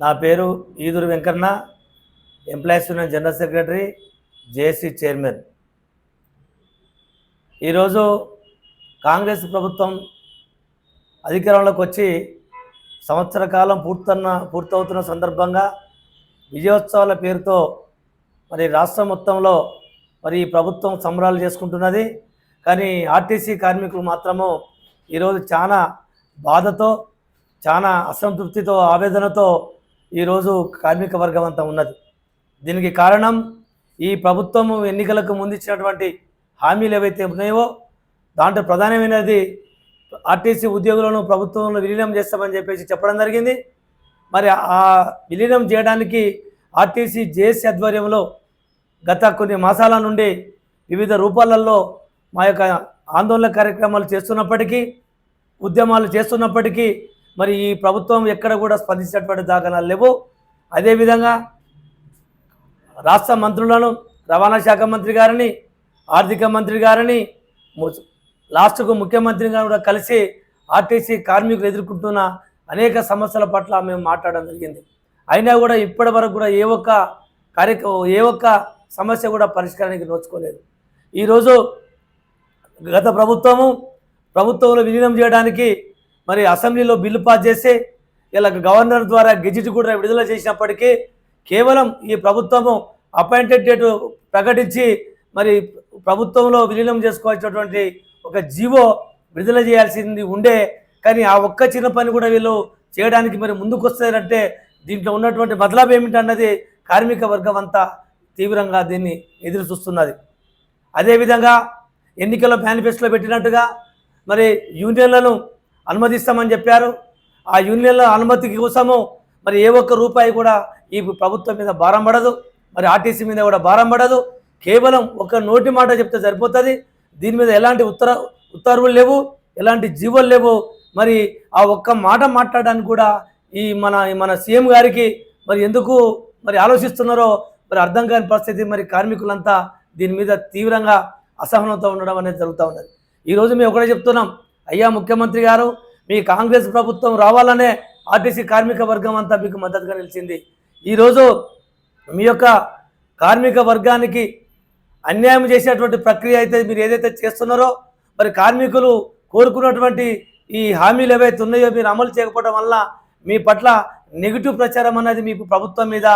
నా పేరు Eduru Venkanna employees union general secretary JAC chairman ఈరోజు కాంగ్రెస్ ప్రభుత్వం అధికారంలోకి వచ్చి సంవత్సర కాలం పూర్తన్న పూర్తవుతున్న సందర్భంగా విజయోత్సవాల పేరుతో మరి రాష్ట్రం మొత్తంలో మరి ప్రభుత్వం సంబరాలు చేసుకుంటున్నది. కానీ ఆర్టీసీ కార్మికులు మాత్రము ఈరోజు చాలా బాధతో చాలా అసంతృప్తితో ఆవేదనతో ఈరోజు కార్మిక వర్గం అంతా ఉన్నది. దీనికి కారణం ఈ ప్రభుత్వం ఎన్నికలకు ముందు ఇచ్చినటువంటి హామీలు ఏవైతే ఉన్నాయో దాంట్లో ప్రధానమైనది ఆర్టీసీ ఉద్యోగులను ప్రభుత్వంలో విలీనం చేస్తామని చెప్పేసి చెప్పడం జరిగింది. మరి ఆ విలీనం చేయడానికి ఆర్టీసీ జేఏసీ ఆధ్వర్యంలో గత కొన్ని మాసాల నుండి వివిధ రూపాలలో మా యొక్క ఆందోళన కార్యక్రమాలు చేస్తున్నప్పటికీ ఉద్యమాలు చేస్తున్నప్పటికీ మరి ఈ ప్రభుత్వం ఎక్కడ కూడా స్పందించినటువంటి దాఖలాలు లేవు. అదేవిధంగా రాష్ట్ర మంత్రులను రవాణా శాఖ మంత్రి గారిని ఆర్థిక మంత్రి గారిని లాస్ట్కు ముఖ్యమంత్రి గారు కూడా కలిసి ఆర్టీసీ కార్మికులు ఎదుర్కొంటున్న అనేక సమస్యల పట్ల మేము మాట్లాడడం జరిగింది. అయినా కూడా ఇప్పటి వరకు కూడా ఏ ఒక్క కార్యక్రమం ఏ ఒక్క సమస్య కూడా పరిష్కారానికి నోచుకోలేదు. ఈరోజు గత ప్రభుత్వము ప్రభుత్వంలో విలీనం చేయడానికి మరి అసెంబ్లీలో బిల్లు పాస్ చేసి ఇలా గవర్నర్ ద్వారా గెజిట్ కూడా విడుదల చేసినప్పటికీ కేవలం ఈ ప్రభుత్వము అపాయింటెడ్ డేటు ప్రకటించి మరి ప్రభుత్వంలో విలీనం చేసుకోవాల్సినటువంటి ఒక జీవో విడుదల చేయాల్సింది ఉండే. కానీ ఆ ఒక్క చిన్న పని కూడా వీళ్ళు చేయడానికి మరి ముందుకు వస్తారంటే దీంట్లో ఉన్నటువంటి బదలాభం ఏమిటన్నది కార్మిక వర్గం అంతా తీవ్రంగా దీన్ని ఎదురు చూస్తున్నది. అదేవిధంగా ఎన్నికల మేనిఫెస్టోలో పెట్టినట్టుగా మరి యూనియన్లను అనుమతిస్తామని చెప్పారు. ఆ యూనియన్ల అనుమతికి కోసము మరి ఏ ఒక్క రూపాయి కూడా ఈ ప్రభుత్వం మీద భారం పడదు. మరి ఆర్టీసీ మీద కూడా భారం పడదు. కేవలం ఒక నోటి మాట చెప్తే సరిపోతుంది. దీని మీద ఎలాంటి ఉత్తర ఉత్తర్వులు లేవు. ఎలాంటి జీవోలు లేవు. మరి ఆ ఒక్క మాట మాట్లాడడానికి కూడా ఈ మన మన సీఎం గారికి మరి ఎందుకు మరి ఆలోచిస్తున్నారో మరి అర్థం కాని పరిస్థితి మరి కార్మికులంతా దీని మీద తీవ్రంగా అసహనంతో ఉండడం అనేది జరుగుతూ ఉన్నది. ఈరోజు మేము ఒకటే చెప్తున్నాం. అయ్యా ముఖ్యమంత్రి గారు మీ కాంగ్రెస్ ప్రభుత్వం రావాలనే ఆర్టీసీ కార్మిక వర్గం అంతా మీకు మద్దతుగా నిలిచింది. ఈరోజు మీ యొక్క కార్మిక వర్గానికి అన్యాయం చేసేటువంటి ప్రక్రియ అయితే మీరు ఏదైతే చేస్తున్నారో మరి కార్మికులు కోరుకున్నటువంటి ఈ హామీలు ఏవైతే ఉన్నాయో మీరు అమలు చేయకపోవడం వల్ల మీ పట్ల నెగిటివ్ ప్రచారం అనేది మీకు ప్రభుత్వం మీద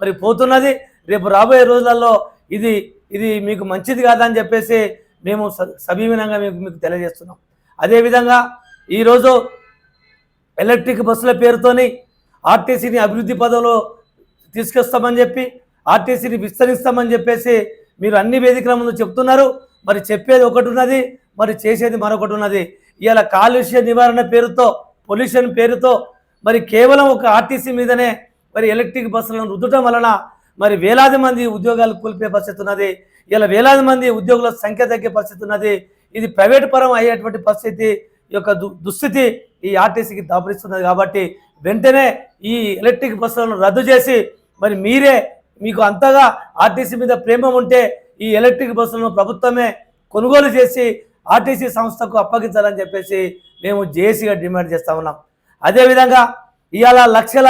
మరి పోతున్నది. రేపు రాబోయే రోజులలో ఇది ఇది మీకు మంచిది కాదని చెప్పేసి మేము స- మీకు మీకు తెలియజేస్తున్నాం. అదేవిధంగా ఈరోజు ఎలక్ట్రిక్ బస్సుల పేరుతోని ఆర్టీసీని అభివృద్ధి పదంలో తీసుకొస్తామని చెప్పి ఆర్టీసీని విస్తరిస్తామని చెప్పేసి మీరు అన్ని వేదికల ముందు చెప్తున్నారు. మరి చెప్పేది ఒకటి ఉన్నది మరి చేసేది మరొకటి ఉన్నది. ఇవాళ కాలుష్య నివారణ పేరుతో పొల్యూషన్ పేరుతో మరి కేవలం ఒక ఆర్టీసీ మీదనే మరి ఎలక్ట్రిక్ బస్సులను రుద్దటం వలన మరి వేలాది మంది ఉద్యోగాలు కోల్పోయే పరిస్థితి ఉన్నది. ఇలా వేలాది మంది ఉద్యోగుల సంఖ్య తగ్గే పరిస్థితి ఉన్నది. ఇది ప్రైవేట్ పరం అయ్యేటువంటి పరిస్థితి. యొక్క దు దుస్థితి ఈ ఆర్టీసీకి దాపరిస్తున్నది కాబట్టి వెంటనే ఈ ఎలక్ట్రిక్ బస్సులను రద్దు చేసి మరి మీరే మీకు అంతగా ఆర్టీసీ మీద ప్రేమ ఉంటే ఈ ఎలక్ట్రిక్ బస్సులను ప్రభుత్వమే కొనుగోలు చేసి ఆర్టీసీ సంస్థకు అప్పగించాలని చెప్పేసి మేము జేఏసీగా డిమాండ్ చేస్తా ఉన్నాం. అదేవిధంగా ఇవాళ లక్షల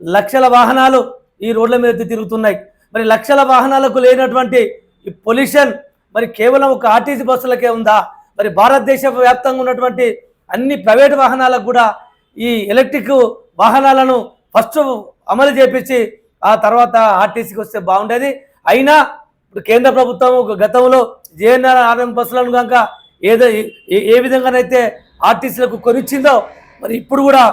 లక్షల వాహనాలు ఈ రోడ్ల మీద తిరుగుతున్నాయి. మరి లక్షల వాహనాలకు లేనటువంటి ఈ పొల్యూషన్ మరి కేవలం ఒక ఆర్టీసీ బస్సులకే ఉందా? మరి భారతదేశ వ్యాప్తంగా ఉన్నటువంటి అన్ని ప్రైవేట్ వాహనాలకు కూడా ఈ ఎలక్ట్రిక్ వాహనాలను ఫస్ట్ అమలు చేపించి ఆ తర్వాత ఆర్టీసీకి వస్తే బాగుండేది. అయినా ఇప్పుడు కేంద్ర ప్రభుత్వం ఒక గతంలో జేఎన్ఆర్ ఆర్ఎం బస్సులను కనుక ఏదో ఏ- ఏ విధంగానైతే ఆర్టీసీలకు కొనిచ్చిందో మరి ఇప్పుడు కూడా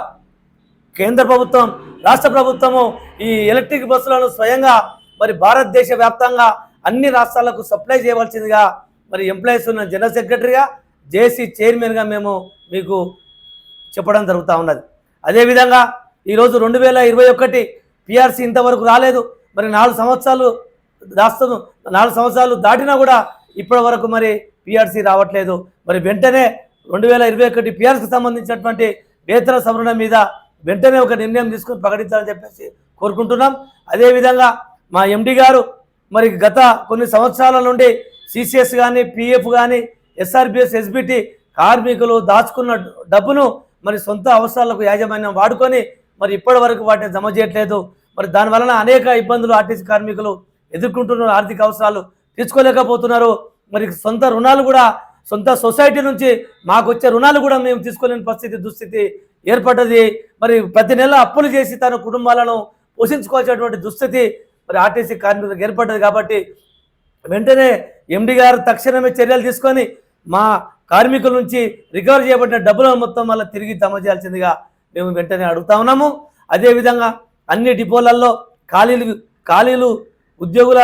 కేంద్ర ప్రభుత్వం రాష్ట్ర ప్రభుత్వము ఈ ఎలక్ట్రిక్ బస్సులను స్వయంగా మరి భారతదేశ వ్యాప్తంగా అన్ని రాష్ట్రాలకు సప్లై చేయవలసిందిగా మరి ఎంప్లాయీస్ ఉన్న జనరల్ సెక్రటరీగా జేసీ చైర్మన్గా మేము మీకు చెప్పడం జరుగుతూ ఉన్నది. అదేవిధంగా ఈరోజు రెండు వేల ఇరవై ఒకటి పిఆర్సీ ఇంతవరకు రాలేదు. మరి నాలుగు సంవత్సరాలు దాస్తు నాలుగు సంవత్సరాలు దాటినా కూడా ఇప్పటి వరకు మరి పిఆర్సీ రావట్లేదు. మరి వెంటనే రెండు వేల ఇరవై ఒకటి పిఆర్సీకి సంబంధించినటువంటి వేతన సవరణ మీద వెంటనే ఒక నిర్ణయం తీసుకొని ప్రకటించాలని చెప్పేసి కోరుకుంటున్నాం. అదేవిధంగా మా ఎండి గారు మరి గత కొన్ని సంవత్సరాల నుండి సిసిఎస్ కానీ పిఎఫ్ కానీ ఎస్ఆర్బిఎస్ ఎస్బిటి కార్మికులు దాచుకున్న డబ్బును మరి సొంత అవసరాలకు యాజమాన్యం వాడుకొని మరి ఇప్పటి వరకు వాటిని జమ చేయట్లేదు. మరి దాని వలన అనేక ఇబ్బందులు ఆర్టీసీ కార్మికులు ఎదుర్కొంటున్న ఆర్థిక అవసరాలు తీసుకోలేకపోతున్నారు. మరి సొంత రుణాలు కూడా సొంత సొసైటీ నుంచి మాకు వచ్చే రుణాలు కూడా మేము తీసుకోలేని పరిస్థితి దుస్థితి ఏర్పడ్డది. మరి ప్రతి నెల అప్పులు చేసి తన కుటుంబాలను పోషించుకోవాల్సినటువంటి దుస్థితి మరి ఆర్టీసీ కార్మికులకు ఏర్పడ్డది కాబట్టి వెంటనే ఎండి గారు తక్షణమే చర్యలు తీసుకొని మా కార్మికుల నుంచి రికవర్ చేయబడిన డబ్బులను మొత్తం మళ్ళీ తిరిగి జమ చేయాల్సిందిగా మేము వెంటనే అడుగుతా ఉన్నాము. అదేవిధంగా అన్ని డిపోలలో ఖాళీలు ఖాళీలు ఉద్యోగుల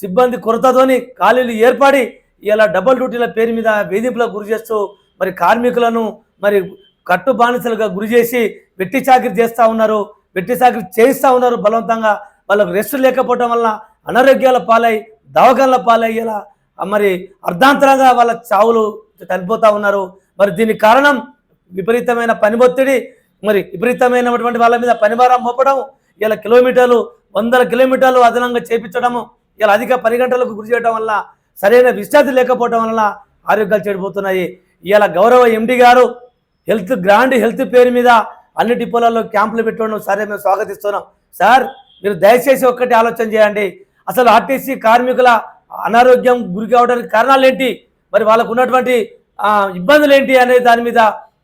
సిబ్బంది కొరతతోని ఖాళీలు ఏర్పడి ఇలా డబల్ డ్యూటీల పేరు మీద వేధింపులకు గురి చేస్తూ మరి కార్మికులను మరి కట్టు బానిసలుగా గురి చేసి వెట్టి చాకిరి చేస్తూ ఉన్నారు. వెట్టి చాకిరి చేయిస్తూ ఉన్నారు బలవంతంగా. వాళ్ళకు రెస్ట్ లేకపోవడం వల్ల అనారోగ్యాల పాలై దవాఖాన్ల పాలై ఇలా మరి అర్ధాంతరంగా వాళ్ళ చావులు చనిపోతూ ఉన్నారు. మరి దీనికి కారణం విపరీతమైన పని ఒత్తిడి మరి విపరీతమైనటువంటి వాళ్ళ మీద పనిభారం మోపడం ఇలా కిలోమీటర్లు వందల కిలోమీటర్లు అదనంగా చేపించడము ఇలా అధిక పని గంటలకు గురి చేయడం వల్ల సరైన విశ్రాంతి లేకపోవడం వల్ల ఆరోగ్యాలు చెడిపోతున్నాయి. ఇలా గౌరవ ఎండి గారు హెల్త్ గ్రాండ్ హెల్త్ పేరు మీద అన్ని డిపోలలో క్యాంపులు పెట్టడం సరే మేము స్వాగతిస్తున్నాం. సార్ మీరు దయచేసి ఒక్కటి ఆలోచన చేయండి. అసలు ఆర్టీసీ కార్మికుల అనారోగ్యం గురి కావడానికి కారణాలు ఏంటి? మరి వాళ్ళకు ఉన్నటువంటి ఇబ్బందులు ఏంటి అనే దాని మీద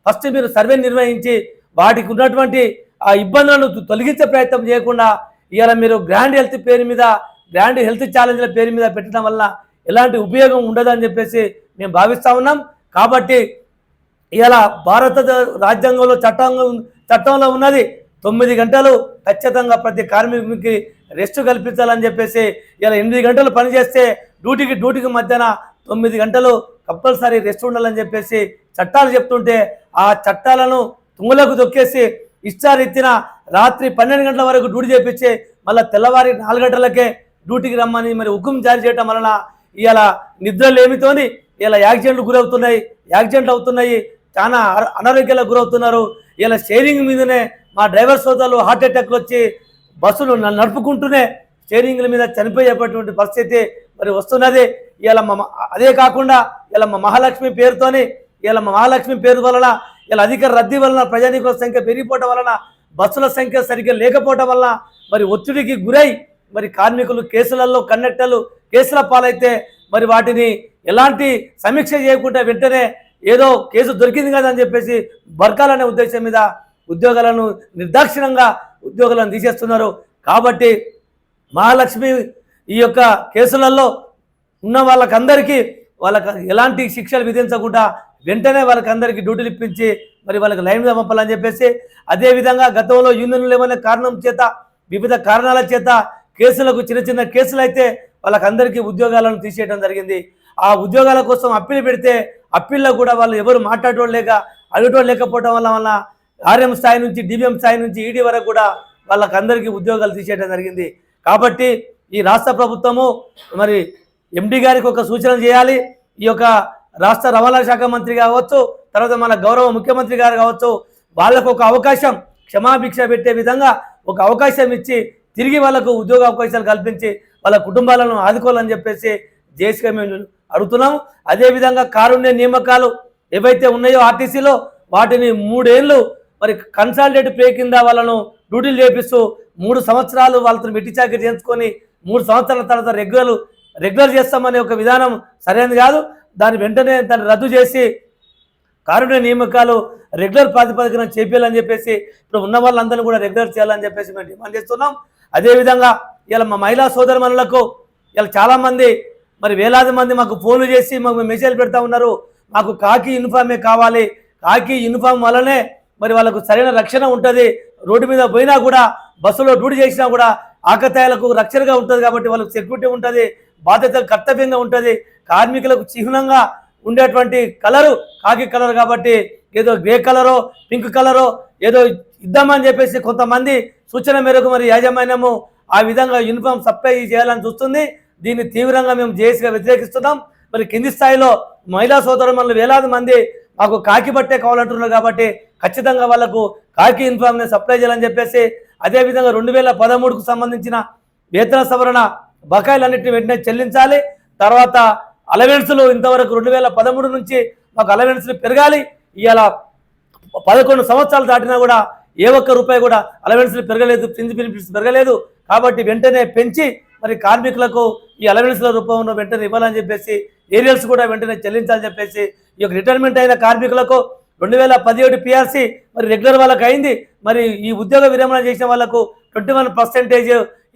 ఫస్ట్ మీరు సర్వే నిర్వహించి వాటికి ఉన్నటువంటి ఆ ఇబ్బందులను తొలగించే ప్రయత్నం చేయకుండా ఇవాళ మీరు గ్రాండ్ హెల్త్ పేరు మీద గ్రాండ్ హెల్త్ ఛాలెంజ్ల పేరు మీద పెట్టడం వల్ల ఎలాంటి ఉపయోగం ఉండదని చెప్పేసి మేము భావిస్తూ ఉన్నాం. కాబట్టి ఇలా భారత రాజ్యాంగంలో చట్టంలో చట్టంలో ఉన్నది తొమ్మిది గంటలు ఖచ్చితంగా ప్రతి కార్మికునికి రెస్ట్ కల్పించాలని చెప్పేసి ఇలా ఎనిమిది గంటలు పనిచేస్తే డ్యూటీకి డ్యూటీకి మధ్యన తొమ్మిది గంటలు కంపల్సరీ రెస్ట్ ఉండాలని చెప్పేసి చట్టాలు చెప్తుంటే ఆ చట్టాలను తుంగలకు దొక్కేసి ఇచ్చారెత్తిన రాత్రి పన్నెండు గంటల వరకు డ్యూటీ చేపించి మళ్ళీ తెల్లవారి నాలుగు గంటలకే డ్యూటీకి రమ్మని మరి హుకుం జారీ చేయడం వలన ఇవాళ నిద్రలు ఏమితోని ఇలా యాక్సిడెంట్లు గురవుతున్నాయి యాక్సిడెంట్లు అవుతున్నాయి చాలా అనారోగ్యాలకు గురవుతున్నారు. ఇలా షేరింగ్ మీదనే మా డ్రైవర్ సోదరులు హార్ట్ అటాక్లు వచ్చి బస్సులు నడుపుకుంటూనే స్టేరింగ్ల మీద చనిపోయేటటువంటి పరిస్థితి మరి వస్తున్నది. ఇలా మా అదే కాకుండా ఇలా మా మహాలక్ష్మి పేరుతోని ఇలా మా మహాలక్ష్మి పేరు వలన ఇలా అధిక రద్దీ వలన ప్రజానీకుల సంఖ్య పెరిగిపోవటం వలన బస్సుల సంఖ్య సరిగ్గా లేకపోవటం వలన మరి ఒత్తిడికి గురై మరి కార్మికులు కేసులలో కండక్టర్లు కేసుల పాలైతే మరి వాటిని ఎలాంటి సమీక్ష చేయకుండా వెంటనే ఏదో కేసు దొరికింది కదా అని చెప్పేసి బర్కాలనే ఉద్దేశం మీద ఉద్యోగాలను నిర్దాక్షిణంగా ఉద్యోగాలను తీసేస్తున్నారు. కాబట్టి మహాలక్ష్మి ఈ యొక్క కేసులలో ఉన్న వాళ్ళకందరికీ వాళ్ళకి ఎలాంటి శిక్షలు విధించకుండా వెంటనే వాళ్ళకందరికీ డ్యూటీలు ఇప్పించి మరి వాళ్ళకి లైన్ మీద పంపాలని చెప్పేసి అదేవిధంగా గతంలో యూనియన్లు ఏమైనా కారణం చేత వివిధ కారణాల చేత కేసులకు చిన్న చిన్న కేసులు అయితే వాళ్ళకందరికీ ఉద్యోగాలను తీసేయడం జరిగింది. ఆ ఉద్యోగాల కోసం అప్పీలు పెడితే అప్పీల్లో కూడా వాళ్ళు ఎవరు మాట్లాడటం లేక అడగటం లేకపోవడం వల్ల వల్ల ఆర్ఎం స్థాయి నుంచి డిబిఎం స్థాయి నుంచి ఈడీ వరకు కూడా వాళ్ళకందరికీ ఉద్యోగాలు తీసేయడం జరిగింది. కాబట్టి ఈ రాష్ట్ర ప్రభుత్వము మరి ఎండి గారికి ఒక సూచన చేయాలి. ఈ యొక్క రాష్ట్ర రవాణా శాఖ మంత్రి కావచ్చు తర్వాత మన గౌరవ ముఖ్యమంత్రి గారు కావచ్చు వాళ్ళకు ఒక అవకాశం క్షమాభిక్ష పెట్టే విధంగా ఒక అవకాశం ఇచ్చి తిరిగి వాళ్ళకు ఉద్యోగ అవకాశాలు కల్పించి వాళ్ళ కుటుంబాలను ఆదుకోవాలని చెప్పేసి జేసీగా మేము అడుగుతున్నాము అదేవిధంగా కారుణ్య నియామకాలు ఏవైతే ఉన్నాయో ఆర్టీసీలో వాటిని మూడేళ్ళు మరి కన్సాలిడేట్ పే కింద వాళ్ళను డ్యూటీలు చేపిస్తూ మూడు సంవత్సరాలు వాళ్ళతో వెట్టి చాకరీ చేయించుకొని మూడు సంవత్సరాల తర్వాత రెగ్యులర్ రెగ్యులర్ చేస్తామనే ఒక విధానం సరైనది కాదు. దాని వెంటనే దాన్ని రద్దు చేసి కారుణ్య నియామకాలు రెగ్యులర్ ప్రాతిపదికన చేపించాలని చెప్పేసి ఇప్పుడు ఉన్న వాళ్ళందరినీ కూడా రెగ్యులర్ చేయాలని చెప్పేసి మేము డిమాండ్ చేస్తున్నాం. అదేవిధంగా ఇలా మా మహిళా సోదరుమణులకు ఇలా చాలామంది మరి వేలాది మంది మాకు ఫోన్లు చేసి మాకు మెసేజ్ పెడతా ఉన్నారు. మాకు కాకి యూనిఫామే కావాలి. కాకి యూనిఫామ్ వల్లనే మరి వాళ్ళకు సరైన రక్షణ ఉంటుంది. రోడ్డు మీద పోయినా కూడా బస్సులో డ్యూటీ చేసినా కూడా ఆకతాయాలకు రక్షణగా ఉంటుంది కాబట్టి వాళ్ళకు సెక్యూరిటీ ఉంటుంది బాధ్యతలు కర్తవ్యంగా ఉంటుంది. కార్మికులకు చిహ్నంగా ఉండేటువంటి కలరు కాకి కలర్ కాబట్టి ఏదో గ్రే కలరో పింక్ కలరో ఏదో ఇద్దామని చెప్పేసి కొంతమంది సూచన మేరకు మరి యాజమాన్యము ఆ విధంగా యూనిఫామ్ సప్లై చేయాలని చూస్తుంది. దీన్ని తీవ్రంగా మేము జేఏసీగా వ్యతిరేకిస్తున్నాం. మరి కింది స్థాయిలో మహిళా సోదరులు వేలాది మంది మాకు కాకి బట్టే కావాలంటున్నారు కాబట్టి ఖచ్చితంగా వాళ్ళకు కాకి యూనిఫామ్ని సప్లై చేయాలని చెప్పేసి అదేవిధంగా రెండు వేల పదమూడుకు సంబంధించిన వేతన సవరణ బకాయిలన్నింటినీ వెంటనే చెల్లించాలి. తర్వాత అలవెన్స్లు ఇంతవరకు రెండు వేల పదమూడు నుంచి మాకు అలవెన్స్లు పెరగాలి. ఇవాళ పదకొండు సంవత్సరాలు దాటినా కూడా ఏ ఒక్క రూపాయి కూడా అలవెన్స్లు పెరగలేదు ప్రిన్స్ బెనిఫిట్స్ పెరగలేదు. కాబట్టి వెంటనే పెంచి మరి కార్మికులకు ఈ అలవెన్స్ల రూపంలో వెంటనే ఇవ్వాలని చెప్పేసి ఏరియల్స్ కూడా వెంటనే చెల్లించాలని చెప్పేసి ఈ యొక్క రిటైర్మెంట్ అయిన కార్మికులకు రెండు వేల పదిహేడు పిఆర్సీ మరి రెగ్యులర్ వాళ్ళకి అయింది. మరి ఈ ఉద్యోగ విరమణ చేసిన వాళ్ళకు ట్వంటీ వన్ పర్సెంటేజ్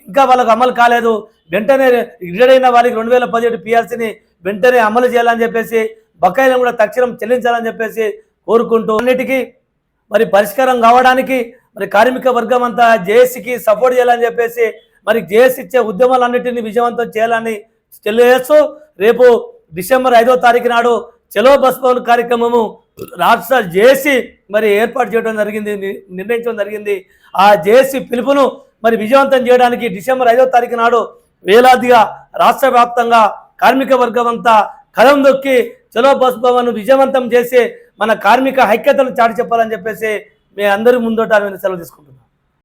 ఇంకా వాళ్ళకు అమలు కాలేదు. వెంటనే రిటైర్ అయిన వాళ్ళకి రెండు వేల పదిహేడు పిఆర్సీని వెంటనే అమలు చేయాలని చెప్పేసి బకాయిలను కూడా తక్షణం చెల్లించాలని చెప్పేసి కోరుకుంటూ అన్నిటికీ మరి పరిష్కారం కావడానికి మరి కార్మిక వర్గం అంతా జేఏసీకి సపోర్ట్ చేయాలని చెప్పేసి మరి జేఏసీ ఇచ్చే ఉద్యమాలన్నింటినీ విజయవంతం చేయాలని తెలియజేస్తూ రేపు డిసెంబర్ ఐదో తారీఖు నాడు చలో బస్ భవన్ కార్యక్రమము రాష్ట్ర జేసీ మరి ఏర్పాటు చేయడం జరిగింది ని- నిర్ణయించడం జరిగింది. ఆ జేసీ పిలుపును మరి విజయవంతం చేయడానికి డిసెంబర్ ఐదో తారీఖు నాడు వేలాదిగా రాష్ట్ర వ్యాప్తంగా కార్మిక వర్గం అంతా కలం దొక్కి చలో బస్ భవన్ విజయవంతం చేసి మన కార్మిక ఐక్యతను చాటి చెప్పాలని చెప్పేసి మీ అందరి ముందోట నేను సెలవు తీసుకుంటున్నాను.